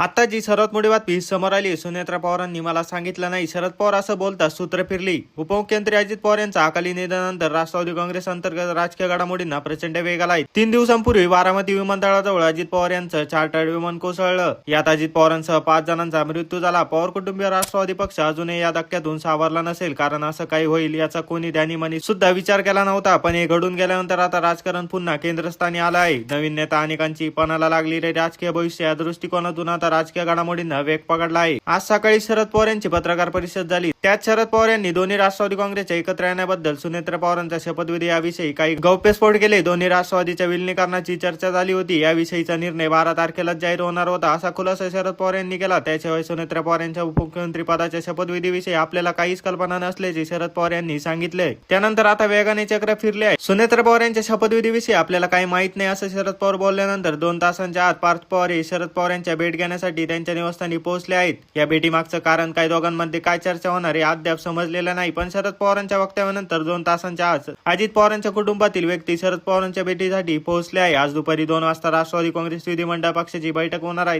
आता जी सर्वात मोठी बातमी समोर आली. सुनेत्रा पवारांनी मला सांगितलं नाही. शरद पवार असं बोलता सूत्र फिरली. उपमुख्यमंत्री अजित पवार यांच्या अकाली निधनानंतर राष्ट्रवादी काँग्रेस अंतर्गत राजकीय घडामोडींना प्रचंड वेग आलाय. तीन दिवसांपूर्वी बारामती विमानतळाजवळ अजित पवार यांचं चार्टर्ड विमान कोसळलं. यात अजित पवारांसह पाच जणांचा मृत्यू झाला. पवार कुटुंबीय राष्ट्रवादी पक्ष अजूनही या धक्क्यातून सावरला नसेल कारण असं काही होईल याचा कोणी ध्यानी सुद्धा विचार केला नव्हता. पण हे घडून गेल्यानंतर आता राजकारण पुन्हा केंद्रस्थानी आलं आहे. नवीन नेता अनेकांची पणाला लागलेले राजकीय भविष्य या दृष्टिकोनातून आता राजकीय घडामोडींना वेग पकडला आहे. आज सकाळी शरद पवार यांची पत्रकार परिषद झाली. त्यात शरद पवार यांनी दोन्ही राष्ट्रवादी काँग्रेसच्या एकत्र येण्याबद्दल सुनेत्र पवारांचा शपथविधी याविषयी काही गौप्यस्फोट केले. दोन्ही राष्ट्रवादीच्या विलिनीकरणाची चर्चा झाली होती. याविषयीचा निर्णय बारा तारखेला जाहीर होणार होता. असा खुलासा शरद पवार यांनी केला. त्याशिवाय सुनेत्र पवार यांच्या उपमुख्यमंत्री पदाच्या शपथविधीविषयी आपल्याला काहीच कल्पना नसल्याचे शरद पवार यांनी सांगितले. त्यानंतर आता वेगाने चक्र फिरले आहे. सुनेत्र पवार यांच्या शपथविधीविषयी आपल्याला काही माहीत नाही असं शरद पवार बोलल्यानंतर दोन तासांच्या आत पार्थ पवार हे शरद पवार यांच्या भेट करण्यासाठी त्यांच्या निवासस्थानी पोहोचले आहेत. या भेटीमागचं कारण काय? दोघांमध्ये काय चर्चा होणार हे अद्याप समजलेलं नाही पण शरद पवारांच्या वक्तव्यानंतर दोन तासांच्या आज अजित पवारांच्या कुटुंबातील व्यक्ती शरद पवारांच्या भेटीसाठी पोहोचले आहे. आज दुपारी दोन वाजता राष्ट्रवादी काँग्रेस विधिमंडळ पक्षाची बैठक होणार आहे.